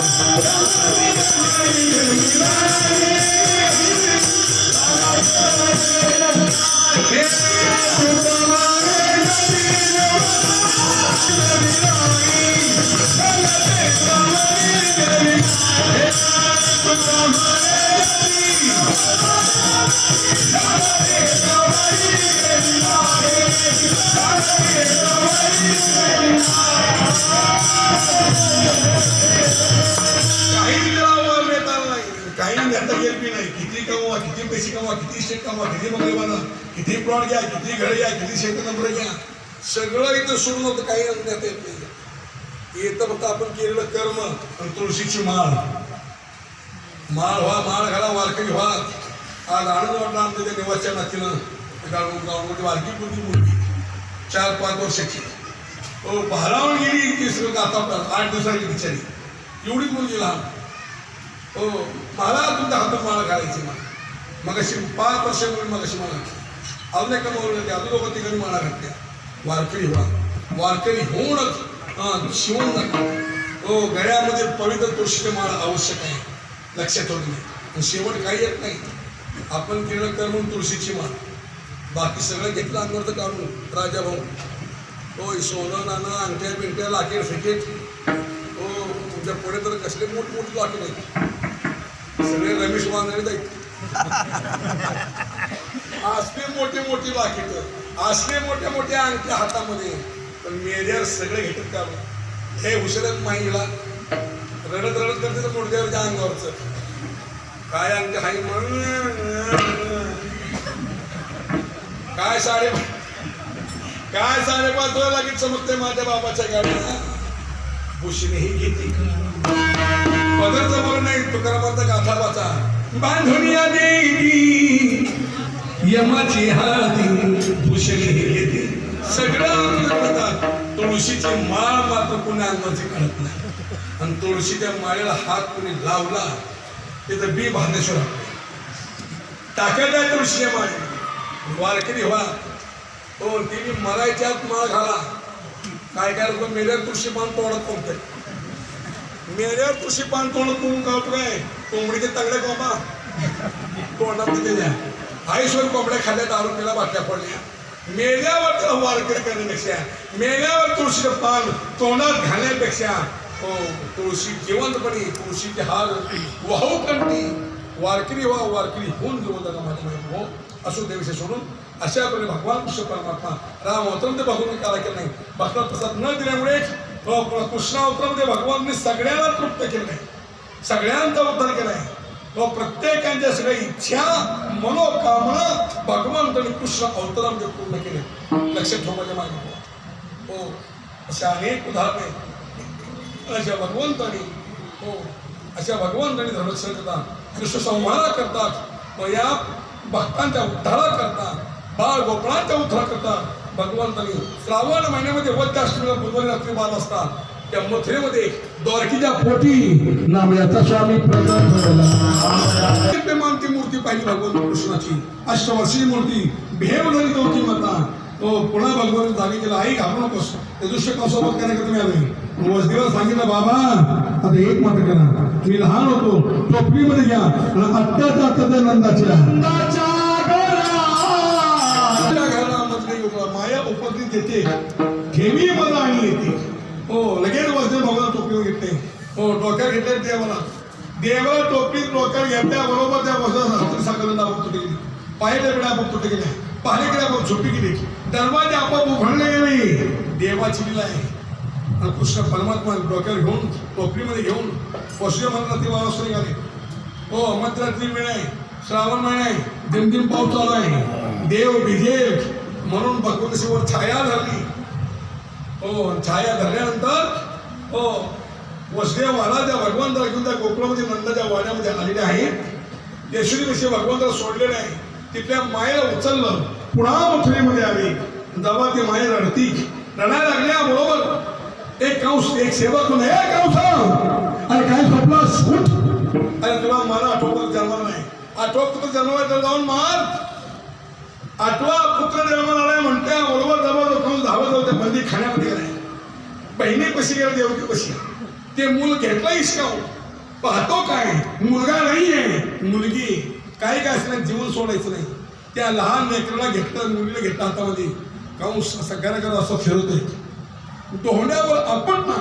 काही नाही काही गेल बी नाही. किती कमवा किती पैसे कमवा किती शेत कमवा किती बंगले बना किती प्लॉट घ्या किती घर घ्या किती शेत नंबर घ्या. सगळं इथं सोडून होतं काही नेता येत नाही. येतं फक्त आपण केलेलं कर्म आणि तुळशीची माळ. माळ व्हा माळ घाला वारकरी व्हा. आज आनंद वाटला आमच्या त्या देवाच्या नातीनं. गाव गावमध्ये वारकी कोणती मुलगी. चार पाच वर्षाची. हो भारावून गेली सगळं आता आठ दिवसांची बिचारी. एवढीच मुलगी लहान. हो मला तुमचा हातात माळा घालायची मला. मग अशी पाच वर्षापूर्वी मग अशी मला अजून एका मुलं अजून लोक तिकडे माळा घातल्या. वारकरी होणार वारकरी होऊनच हां शिवून नका हो गळ्यामध्ये पवित्र तुळशीचे माळ आवश्यक आहे. लक्षात ठेवून नाही शेवट काही येत नाही. आपण केलं तर म्हणून तुळशीची माळ. बाकी सगळं घेतलं अंगावरचं काढून राजा भाऊ. हो सोनं नाणं अंगठ्या बिंट्या लाकेट फिकेट. हो तुमच्यापुढे तर कसले मोठमोठे लाकेट आहेत. सगळे रमेश वांगडे आहेत असले मोठे मोठे लाकेट असले मोठ्या मोठ्या अंगठ्या हातामध्ये पण मेल्यावर सगळे घेतात का हे हुशारच माईला. रडत रडत करते तर मुडद्यावरच्या अंगावरच. काय अंगठे हाय म्हणून काय साडे काय साडेपाच वेळा लागेल समजते माझ्या बाबाच्या गाडीला? भूषणेही घेते. पदरचं बोल नाही तुकारामाचा गाथा वाचा. बांधुनिया देवी यमाची हाती भूषण घेते सगळं करतात तुळशीची माळ मात्र कोणी अंगाची कळत नाही. आणि तुळशीच्या माळेला हात कोणी लावला तिथं बी भानेश्वर टाकायचं आहे तुळशीच्या माळे वारकरी व्हा. हो तिने मरायच्यात माळ घाला. काय काय लोक मेल्या तुळशी मान तोडत कोणते? मेल्यावर तुळशी पान तोडत कोण गावतो काय? कोंबडीचे तगडे कोंबा तोंडात त्याच्या आईश्वर कोंबड्या खाल्ल्या दारू पिला बाटल्या पडल्या मेल्यावर त्याला वारकरी करण्यापेक्षा मेल्यावर तुळशीचं पान तोंडात घालण्यापेक्षा हो तुळशी जिवंतपणी तुळशीचे हार वाहू कंटी वारकरी व्हा वारकरी होऊन जिवंत का माझ्या माहिती हो. असो देविषयी सोडून. अशा प्रकारे भगवान कृष्ण परमात्मा राम अवतरमध्ये भगवान काला केला नाही. भक्ताला प्रसाद न दिल्यामुळे कृष्णा अवतरमध्ये भगवानने सगळ्यांना तृप्त केलं सगळ्यांचा उद्धार केलाय. तो प्रत्येकांच्या सगळ्या इच्छा मनोकामना भगवंताने कृष्ण अवतरामध्ये पूर्ण केले. लक्षात ठेवण्याच्या मागे. हो अशा अनेक उदाहरणे. अशा भगवंतानी हो अशा भगवंतानी धर्मरक्षण करतात कृष्ण संहारा करतात व या भक्तांच्या उद्धारा करतात बाळ गोपळांच्या उद्धार करतात भगवंतानी श्रावण महिन्यामध्ये वद्याष्टमीला बुधवारी रात्री बार असतात त्या मथुरेमध्ये द्वारकीच्या पोटी नामयाचा स्वामी प्रेमांती मूर्ती पाहिली भगवंत कृष्णाची. अष्टवर्षी मूर्ती. भेव नदी नव्हती माता. तो पुन्हा भगवान जागी केला. आई घाबरू नकोस. ते दृश्य कसोबत करण्याकडे तुम्ही आले वसदेवर सांगितलं बाबा आता एक मात्र करा. मी लहान होतो. टोपलीमध्ये घ्या. आणि अत्याच्या नंदाच्या नंदाच्या. घराला मजली माया उपस्थित येते. ठेवी मला आणि येते. हो लगेच वसदेव भगवान टोपीवर घेतले. हो डोक्यात घेतले देवाला देवा टोपीत डोक्यात घेतल्या बरोबर त्या वसदेव रात्री सकाळी दाबून तुटे गेली? पाहिजे बिडा आपण तुटे गेले पाहिजे आपण झोपी गेली. दरवाजे आपण उघडले गेले देवाची लिला आहे. आणि कृष्ण परमात्मा डोक्यावर घेऊन टोपलीमध्ये घेऊन वसुदेव म्हणतात ते वारस निघाले हो मध्यरात्री वेळ आहे. श्रावण महिना आहे. दिमदिम पाऊस चालू आहे. देव भिजेल म्हणून भगवंतशीवर छाया धरली हो छाया धरल्यानंतर हो वसुदेव महाराज त्या भगवंताला घेऊन त्या गोकुळामध्ये नंदाच्या वाड्यामध्ये आलेले आहेत. यशोदीपेक्षा भगवंताला सोडलेले आहे तिथल्या मायेला उचललं. पुन्हा मथुरीमध्ये आली. जेव्हा ती माये रडती. रडायला लागल्या बरोबर. एक कंस एक सेवक म्हणे "ए कंस! अरे काय झोपलास अरे तुला मला आठवत जन्माला नाही. आठवत जन्म जन्माला तर जाऊन मार. आठवा पुत्र निर्माण आलाय म्हणत्या बरोबर जवळ कंस धावत होते बंदी खाण्यामध्ये गेलाय. बहिणी कशी गेला देवकी कशी ते मूल घेतलं हिसकावून. पाहतो काय मुलगा नाहीये. मुलगी काही काय असलं जीवन सोडायचं नाही. त्या लहान लेकराला घेतलं मुलीला घेतलं हातामध्ये. कंस असं गरगर असं फिरवतोय? डोहण्यावर आपण ना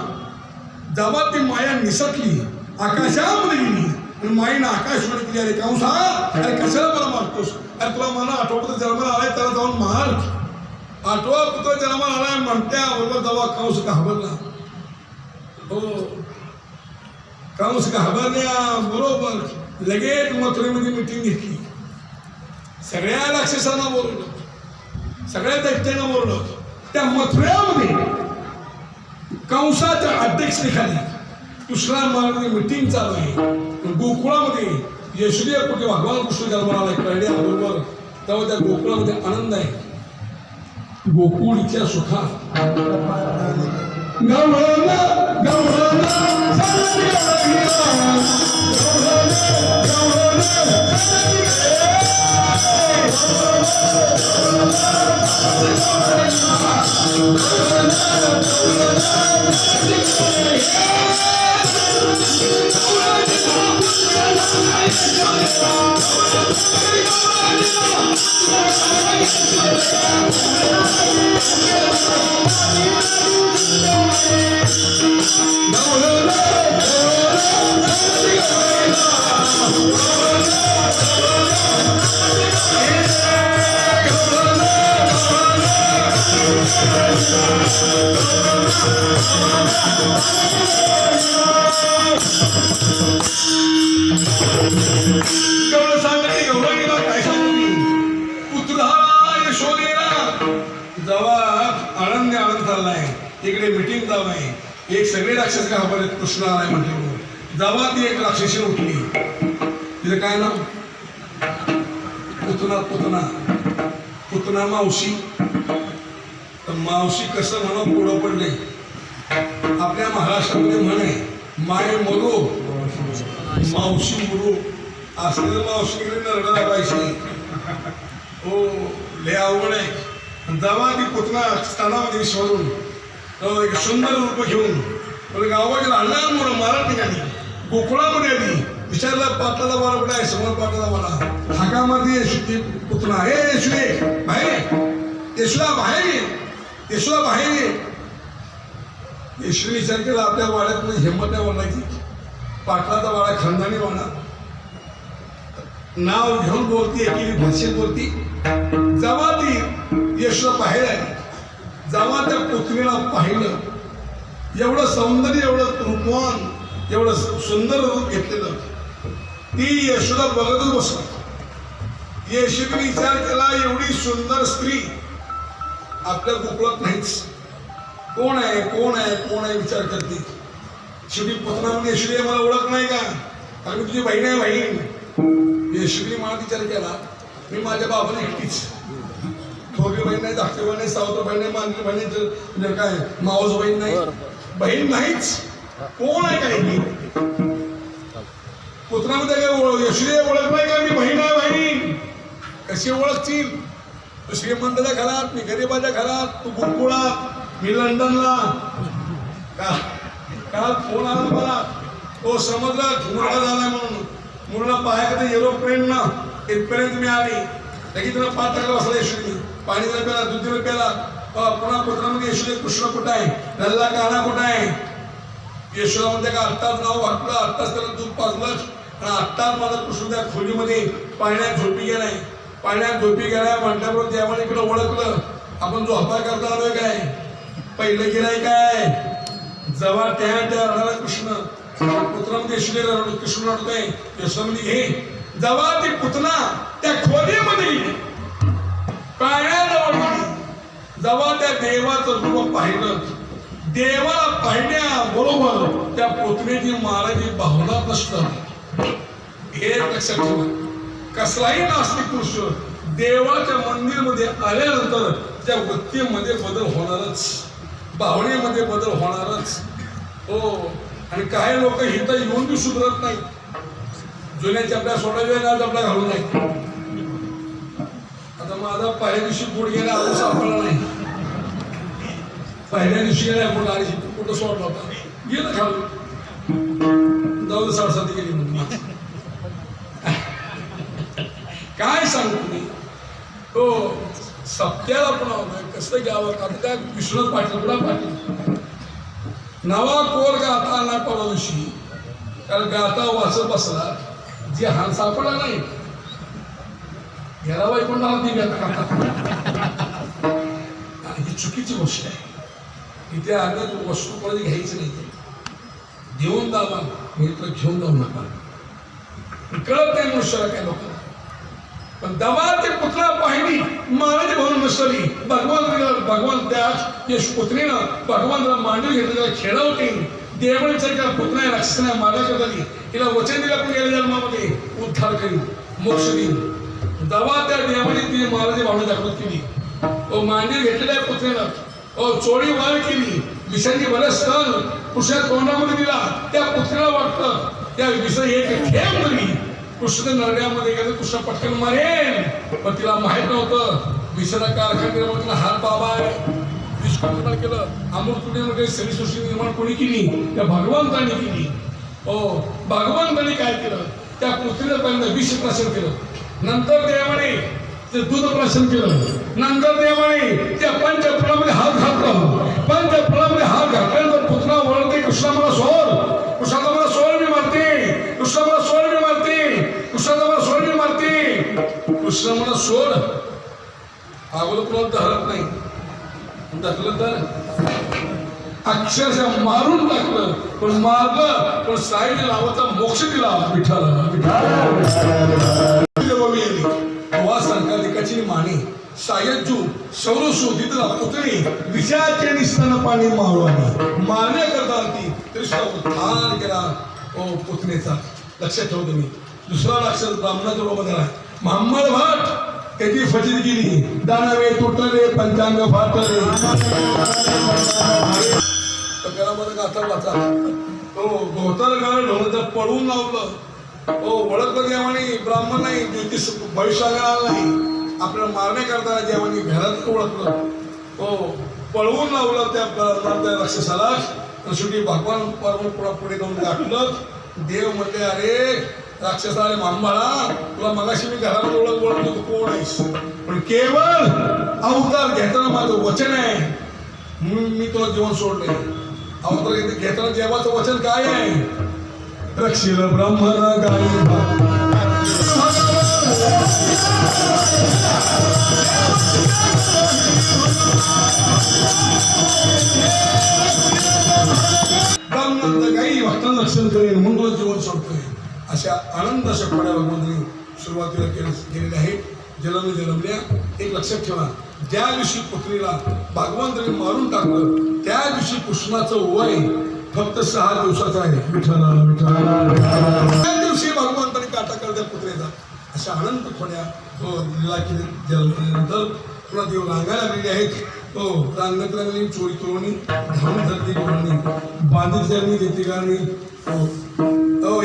जेव्हा ती माया निसटली. आकाशामध्ये गेली आणि माईनं आकाशवाणी केली अरे कंस हा अरे कशाला मला मारतोस? अरे तुला मला आठवत जन्माला आलाय त्याला जाऊन मार. आठवा पुत्र जन्माला आलाय म्हणत्या बरोबर जेव्हा कंस घाबरला हो. कंस घाबरल्या बरोबर. लगेच मथुरेमध्ये मिटिंग घेतली. सगळ्या राक्षसांना बोलवलं. सगळ्या दैत्यांना बोलवलं. त्या मथुऱ्यामध्ये कंसाच्या अध्यक्षतेखाली दुसरा मार्ग मिटिंग चालू आहे. गोकुळामध्ये यशोदय कुठे भगवान कृष्ण जन्माला कळल्या बरोबर तेव्हा त्या गोकुळामध्ये आनंद आहे गोकुळीच्या No, no, सजनी गवळण सांगते गौरवीला काय सांगू मी यशोदेला आनंद आनंद चाललाय. इकडे मिटिंग चालू आहे. एक सगळे राक्षस घाबरले कृष्ण आलाय म्हटलं जावा ती एक राक्षसी उठली तिचं काय नाव पुतना पुतना पुतना मावशी. तर मावशी कसं म्हणा पुढं पडले? आपल्या महाराष्ट्रामध्ये म्हणे माय मरो मावशी मुरू असलेलं मावशीकडे नरडा पाहिजे हो लय अवघड आहे. जेव्हा ती पुतळा स्थानामध्ये सोडून एक सुंदर रूप घेऊन. पण गावाच्या लहान मुलं मराठी ठिकाणी गोकुळामध्ये आली. विचारला पाटलाला वारा कुठे आहे? समोर पाटलाला वारा. हाकामध्ये यशुती पुतळा हे यशुले बाहेर येशूला बाहेर ये. यशुला बाहेर. ये यशूने विचार केला आपल्या वाड्यात हिंमत नाही वाढायची पाटलाचा वाडा खानदानी वाडा. नाव घेऊन बोलती एकेरी भाषेत बोलती जेव्हा ती यशला बाहेर आली. जेव्हा त्या पृथ्वीला पाहिलं. एवढं सौंदर्य एवढं रूपवान एवढं सुंदर रूप घेतलेलं. ती यशोदा बघतच बसली. यशोने विचार केला एवढी सुंदर स्त्री आपल्या गोकुळात नाहीच. कोण आहे कोण आहे कोण आहे विचार करते. शेवटी पुतना म्हणजे यशोदी मला ओळख नाही का? मी तुझी बहीण आहे बहीण. यशोदी मला विचार केला मी माझ्या बाबाने एकटीच. थोरली बहीण नाही धाकटी बहीण नाही सावत्र बहीण नाही मानली बहीण नाही म्हणजे काय मावस बहीण नाही. बहीण नाहीच. कोण आहे काय मी पुत्रामध्ये काय ओळख यशोदी ओळख नाही का? मी बहीण आहे बहीण. कशी ओळखतील? तू श्रीमंतच्या घरात मी गरीबाच्या घरात तू गोकुळात मी लंडनला. का? काल फोन आला मला? तो समुद्रात मुलगा झालाय म्हणून. मुलगा पाहायला एरोप्लेन ना इथपर्यंत मी आली. लगेच तिला पाच टाकला बसला यशोदी पाणी दिलं प्याला दूध दिलं प्याला पुन्हा पुत्रामध्ये यशोदे कृष्ण कुठं आहे? लल्ला काना कुठं आहे? यशोदा म्हणते का आत्ताच नाव वाटलं आत्ताच त्याला दूध पाजलंच. आणि आत्ताच माझा कृष्ण त्या खोलीमध्ये पाण्यात झोपी गेलाय. पाण्यात झोपी गेलाय म्हटल्याबरोबर देवाने इकडे ओळखलं. आपण जो करता आलोय काय? पहिलं गिराय काय? जेव्हा त्या त्या रडाला कृष्ण. पुत्रामध्ये देशले कृष्ण रडतोय यशोदामध्ये घे जेव्हा ती पुतना त्या खोलीमध्ये गेली. पाण्याजवळ गेली त्या देवाचं रूप पाहिलं. देवाला पाहण्या बरोबर त्या पुतणीची महाराजी भावना नसतं हे लक्षात ठेवा. कसलाही नास्तिक पुरुष देवाच्या मंदिरमध्ये आल्यानंतर त्या वृत्तीमध्ये बदल होणारच. भावनेमध्ये बदल होणारच. हो आणि काही लोक इथं येऊन बी सुधरत नाही जुन्या चपड्या सोडायच्या ना चपड्या घालू नाही आता माझा पहिल्या दिवशी पुढे गेला अजून सापडला नाही. पहिल्या दिवशी गेला कुठं आणि कुठं सोडला होता. गेलं घालून जाऊ दे गेली म्हणून माझी. काय सांगू मी हो सत्याला पण आवडलं कसं घ्यावं आता त्या विश्वनाथ पाटील कुणा पाटील. नवा कोर गाता ना परवा दिवशी कारण गाता वाचत बसला जे हाल सापडला नाही. बाई पण मला ती व्यथा ही चुकीची गोष्ट आहे. इथे आलं वस्तू कोणाची घ्यायची नाही. देऊन दावा मी तर घेऊन जाऊ नका. कळत नाही मनुष्याला काय लोकांना पण दवा ते पुतळा पाहिली महाराज म्हणून नसली भगवान भगवान त्याच यश पुत्रीनं भगवानला मांडून घेतलं खेळवते. देवळीचा त्या पुतळा रक्षणा मारा करताली तिला वचन दिलं पण गेल्या जन्मामध्ये. उद्धार करीन मोक्ष देईन. दवा त्या देवाने ती महाराज भावना जागृत केली. ओ मांडीव घेतलेल्या पुत्रेनं ओ चोळी वाळ केली. विषाची बरेच स्तन कृष्णा तोंडामध्ये दिला. त्या पुत्रेला वाटतं त्या विषय एक खेळ दिली कृष्ण नरड्यामध्ये गेलं कृष्ण पटकन मारेन. पण तिला माहीत नव्हतं. विषाला कारखान्यामध्ये म्हटलं हात बाबा आहे. विष निर्माण केलं अमृतुडीमध्ये सगळी सृष्टी निर्माण कोणी केली? त्या भगवंताने केली. हो भगवंताने काय केलं? त्या पृथ्वीला पहिल्यांदा विष प्राशन केलं. नंतर देवाने ते दूध प्राशन केलं. नंतर देवाने त्या पंचपुरामध्ये हात घातला. मारते सोड. अगोदर कुणाला धरत नाही. धरलं तर? अक्षरशः मारून टाकलं. पण मारलं पण साईड लावाचा मोक्ष दिला विठाला वा संकालिकाची माने सायज्जू सौरसू दिदला पुतणी विषयाचे निस्तन पाणी मारवानी मारण्याकरता ती कृष्ण उद्धार केला. ओ पुतणीचा. लक्षात ठेवतो तुम्ही. दुसरा लक्षात ब्राह्मणाचा रूप आहे महामल भाट त्याची फजित केली. दानवे तुटले पंचांग फाटले. घरामध्ये गाथा वाचा. हो गवताला गाणं ढोलचं पळवून लावलं. हो ओळखलं देवाने ब्राह्मण नाही ज्योतिष भविष्याला आला नाही. आपल्याला मारणे करताना देवानी घरात ओळखलं. हो पळवून लावलं त्या ब- त्या राक्षसाला. आणि शेवटी भगवान परम पुढा पुढे जाऊन गाठलं. देव म्हणले अरे राक्षसाने अरे मांबाळा तुला मगाशी मी घरामध्ये ओळख ओळखतो तू कोण आहेस? पण केवळ अवतार घेताना माझं वचन आहे. म्हणून मी तुला जीवन सोडले. अवतार घेत- घेताना देवाचं वचन काय आहे? रक्षिल ब्रह्म गाई अशा आनंद अशा पड्या भगवंतांनी सुरुवातीला केलं केलेले आहे. जलमी जलमल्या. एक लक्षात ठेवा ज्या दिवशी पुत्रीला भगवंतांनी मारून टाकलं त्या दिवशी कृष्णाचं वय फक्त सहा दिवसाचं आहे. त्या दिवशी भगवंतांनी काटा करत्या पुत्रेचा. अशा अनंत खोड्या हो लिला केली जलमल्यानंतर पुन्हा देव रांगायला लागलेले आहेत. हो रांगत लागली चोरी चोरणी धावून धरती कोणी बांधित त्यांनी देते गाणी. हो.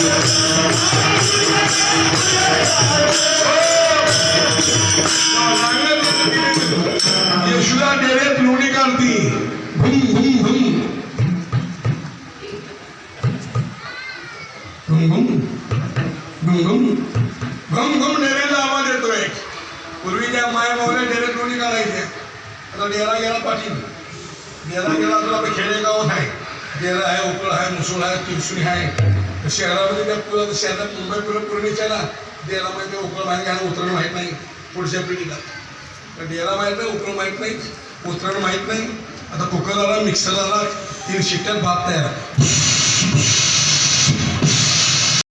Yeah. यशुला डेऱ्यात लोणी काढती भुम भुम भुम. घुम घुम घुम घुम घुम डेरेला आवाज येतोय. पूर्वी त्या माया भावल्या डेऱ्यात लोणी काढायच्या आता डेरा गेला पाटील. डेरा गेला तुला खेडेगाव आहे. डेरा आहे उकळ आहे मुसुळ आहे तिरसुणी आहे. शहरामध्ये त्या पुला शहरात मुंबई पुला पूर्णिच्याला ना माहीत माहिती आहे उकळ माहीत आहे उतरण माहीत नाही पुढच्या पिढीला. तर डेरा माहीत नाही उकळ माहीत नाही उतरण माहीत नाही. आता कुकर आला मिक्सर आला तीन शिट्ट्यात भात तयार